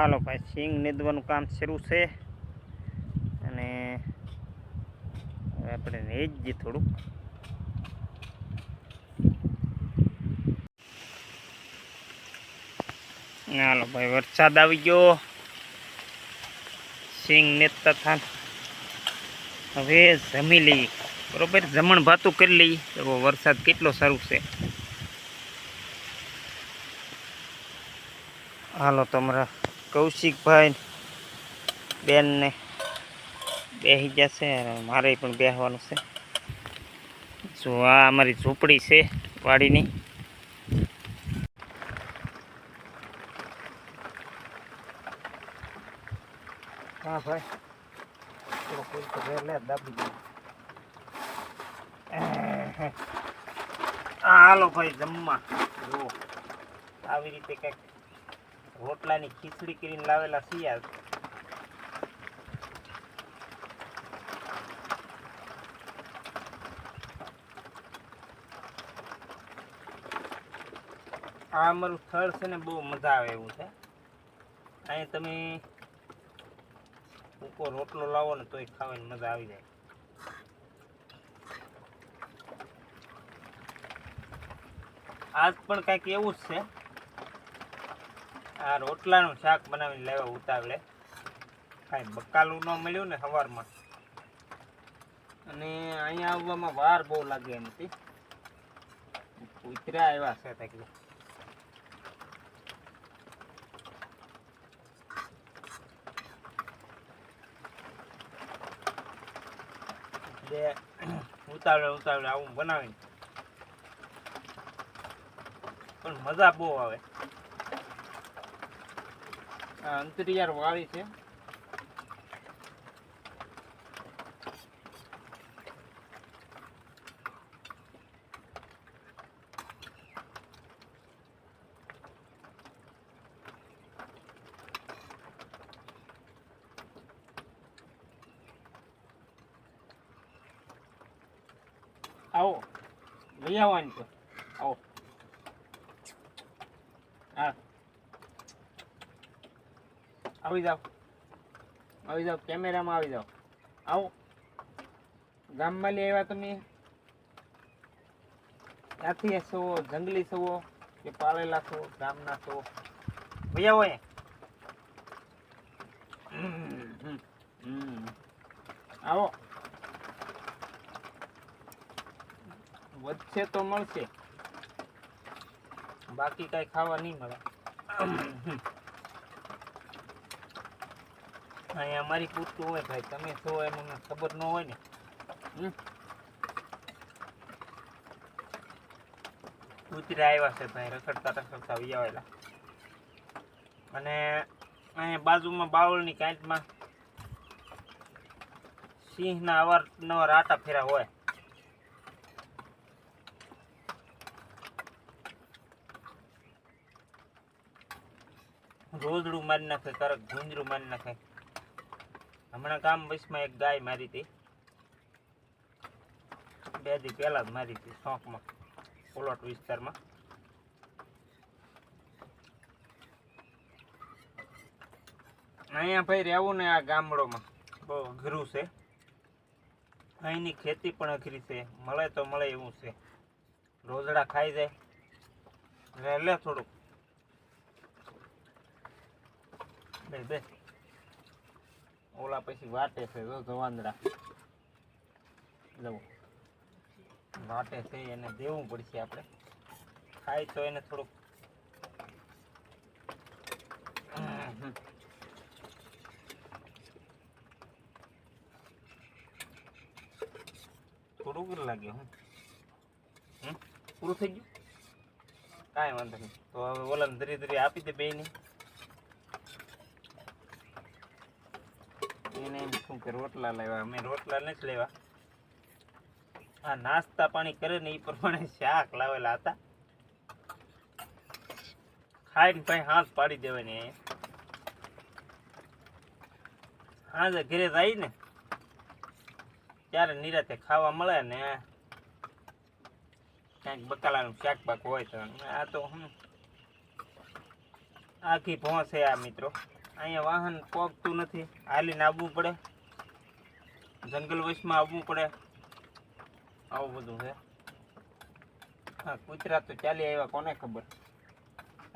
હાલો ભાઈ, સિંગ નીંદવાનું કામ શરૂ છે. અને આપણે નીંદજી થોડુંક. હાલો ભાઈ, વરસાદ આવી ગયો. સિંગ નેતતા થાન હવે જમી લઈએ. બરોબર, જમણ ભાતું કરી લઈએ. તો વરસાદ કેટલો સારું છે. હાલો તમારા કૌશિકભાઈ બેનને બેસી જશે અને મારે પણ બેસવાનું છે. જો આ અમારી ઝૂંપડી છે વાડીની. હા ભાઈ. દાબી હાલો ભાઈ જમવા. જુઓ. આવી રીતે કંઈક રોટલાની ખીચડી કરીને લાવેલા શિયાળ. આ અમારું સ્થળ છે ને બહુ મજા આવે એવું છે. અહીંયા તમે ભૂકો રોટલો લાવો ને તોય ખાવાની મજા આવી જાય. આજ પણ કંઈક એવું જ છે. આ રોટલાનું શાક બનાવીને લેવા ઉતાવળે. કાંઈ બકાલું ન મળ્યું ને સવારમાં. અને અહીંયા આવવામાં વાર બહુ લાગે એમ હતી કૂતરા આવ્યા છે તકલી બે ઉતાવળે ઉતાવળે આવું બનાવીને. પણ મજા બહુ આવે. અંતરિયાર વાળી છે આવો લઈ આવવાની છે આવો હા આવી જાઓ. આવી જાઓ, કેમેરામાં આવી જાઓ. આવો. ગામમાં લઈ આવ્યા તમે. ક્યાંથી સવો, જંગલી સવો કે પાળેલા સવો, ગામના સવો. ભાઈ હોય. આવો. વધશે તો મળશે. બાકી કઈ ખાવા નહીં મળે. અહીંયા મારી પૂછતું હોય ભાઈ. તમે છો એમ મને ખબર ન હોય ને. કૂતરા આવ્યા છે ભાઈ, રખડતા રખડતા વી આવેલા. અને અહીંયા બાજુમાં બાવળની કાંઈકમાં સિંહના અવારનવાર આટા ફેરા હોય. રોજડું મારી નાખે કરક ગુંજરું મારી નાખે. હમણાં ગામ વચમાં એક ગાય મારી હતી. બે દી પહેલાં જ મારી હતી શોખમાં પોલોટ વિસ્તારમાં. અહીંયા ભાઈ રહેવું ને આ ગામડોમાં. બહુ અઘરું છે. અહીંની ખેતી પણ અઘરી છે. મળે તો મળે એવું છે. રોજડા ખાઈ જાય. રહે લે થોડુંક. બે બે. ઓલા પછી વાટે છે, જો જવાંદડા જવું વાટે છે, એને દેવું પડશે આપણે. ખાય તો એને થોડુંક. થોડુંક જ લાગે, હું? પૂરું થઈ ગયું? કાંઈ વાંધો નહીં. તો હવે ઓલા ધીરે ધીરે આપી દે બે એને એમ શું કે રોટલા લેવા? અમે રોટલા નથી લેવા. આ નાસ્તા પાણી કરે ને એ પ્રમાણે શાક લાવેલા હતા. ખાઈને ભાઈ હાથ પાડી દેવાની હાજે ઘરે જાય ને, ત્યારે નિરાતે ખાવા મળે ને ક્યાંક બકાલાનું શાક પાક હોય તો. આ તો આખી ભોંસે આ મિત્રો. અહીંયા વાહન પોગતું નથી, હાલીને આવવું પડે. જંગલ વચમાં આવવું પડે. આવું બધું છે. હા, કૂતરા તો ચાલી આવ્યા, કોને ખબર?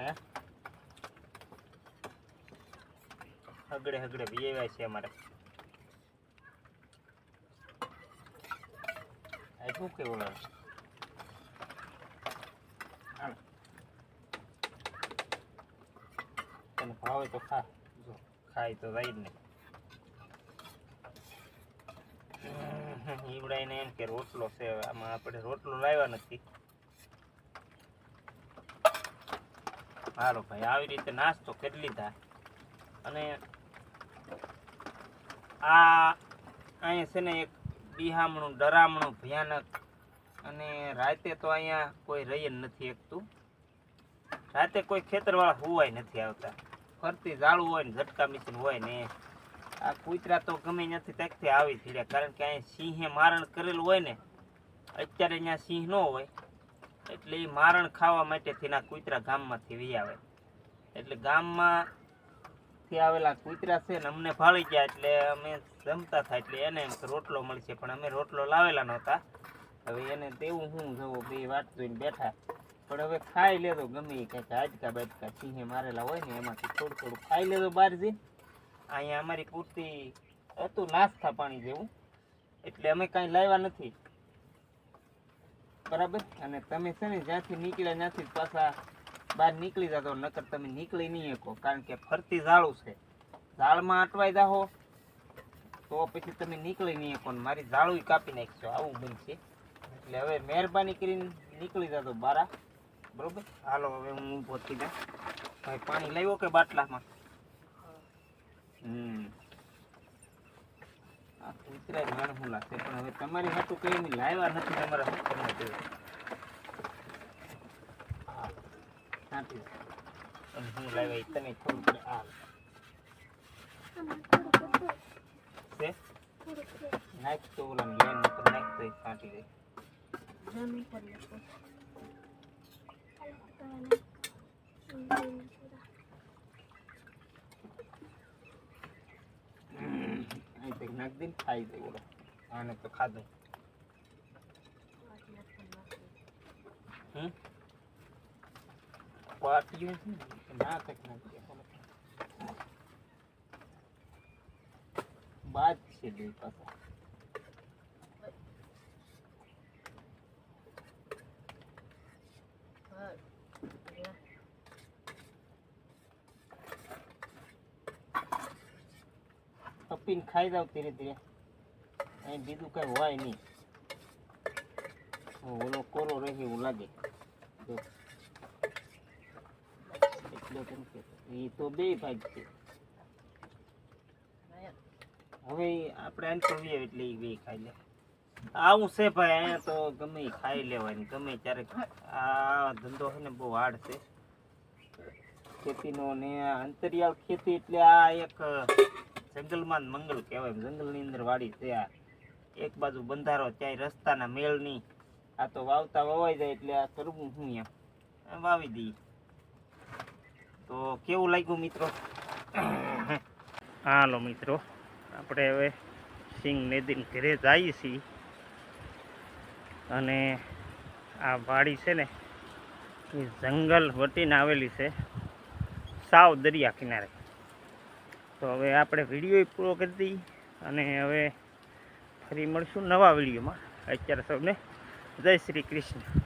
હે? હગડે હગડે બી આવ્યા છે અમારે. શું કેવું લાગે. તને ભાવે તો ખા. જો, ખાય તો જાય જ ને ઈવડાઈને એમ કે રોટલો છે આમાં આપણે રોટલો લાવ્યા નથી. સારો ભાઈ, આવી રીતે નાસ્તો કરી લીધા. અને આ અહીંયા છે ને એક બિહામણું, ડરામણું ભયાનક. અને રાતે તો અહીંયા કોઈ રહી નથી એકતું. રાતે કોઈ ખેતરવાળા હોવાય નથી આવતા. ફરતી ઝાડું હોય ને, ઝટકા મિશન હોય ને આ કૂતરા તો ગમે નથી ત્યાંથી આવી ફીર્યા. કારણ કે અહીંયા સિંહે મારણ કરેલું હોય ને, અત્યારે અહીંયા સિંહ ન હોય, એટલે એ મારણ ખાવા માટેથી ના કૂતરા ગામમાંથી વી આવે. એટલે ગામમાં થી આવેલા કૂતરા છે ને, અમને ભાળી ગયા એટલે અમે જમતા થાય એટલે એને એમ રોટલો મળશે, પણ અમે રોટલો લાવેલા નહોતા. હવે એને તેવું હું જવો બે વાત જોઈને બેઠા. પણ હવે ખાઈ લેતો ગમે કંઈક આજકા બાજકા સિંહે મારેલા હોય ને, એમાંથી થોડું થોડું ખાઈ લેતો બહાર જઈને અહીંયા અમારી પૂરતી હતું નાસ્તા પાણી જેવું. એટલે અમે કાંઈ લાવ્યા નથી. બરાબર? અને તમે છે ને જ્યાંથી નીકળ્યા ત્યાંથી પાછા બહાર નીકળી જતો નકર તમે નીકળી નહીં શકો, કારણ કે ફરતી ઝાડું છે. ઝાડમાં અટવાઈ જાહો તો પછી તમે નીકળી નહીં શકો મારી ઝાડું કાપી નાખશો આવું બનશે એટલે હવે મહેરબાની કરીને નીકળી જતો બારા. બરોબર? હાલો, હવે હું ઊભો થઈ જાઉં. પાણી લાવ્યો કે બાટલામાં? આ કૂતરા માણસું લાગશે પણ હવે તમારી હાટું કઈ નહીં લાવ્યા નથી તમારે શું કરવા જોઈએ હા, હું લાવ્યા તમે થોડું આ નાખ તો ઓલા લેન ઉપર તો ફાટી જાય. અહીં તક નાખ દઈને ખાઈ દે બોલો. આને તો ખાધો. હમ? ને, ના તક નાખ બાદ છે બે પાછા. કપીને ખાઈ જાવ ધીરે ધીરે. અહીં બીજું કઈ હોય નહીં. ઓ, ઓલો કોરો રહે એવું લાગે. જો. એટલે કેમ કે એ તો બે ભાગ છે. હવે ઈ આપણે આને તો વીએ એટલે એ બે ખાઈ લે. આવું છે ભાઈ અહીંયા તો ગમે ઈ ખાઈ લેવાની ગમે ત્યારે આ ધંધો છે ને બહુ હાર્ડ છે. ખેતીનો ને આ અંતરિયાળ ખેતી એટલે આ એક જંગલમાં મંગલ કહેવાય. જંગલની અંદર વાડી ત્યાં એક બાજુ બંધારો ત્યાં રસ્તાના મેળ નહીં આ તો વાવતા વવાઈ જાય એટલે આ કરવું હું એમ. વાવી દઈએ. તો કેવું લાગ્યું મિત્રો? હાલો મિત્રો. આપણે હવે સિંગ નેદીન ઘરે જઈએ છીએ. અને આ વાડી છે ને, એ જંગલ વટીને આવેલી છે સાવ દરિયા કિનારે. તો હવે આપણે વીડિયો પૂરો કરી દઈએ અને હવે ફરી મળશું નવા વિડીયોમાં અત્યારે સૌને જય શ્રી કૃષ્ણ.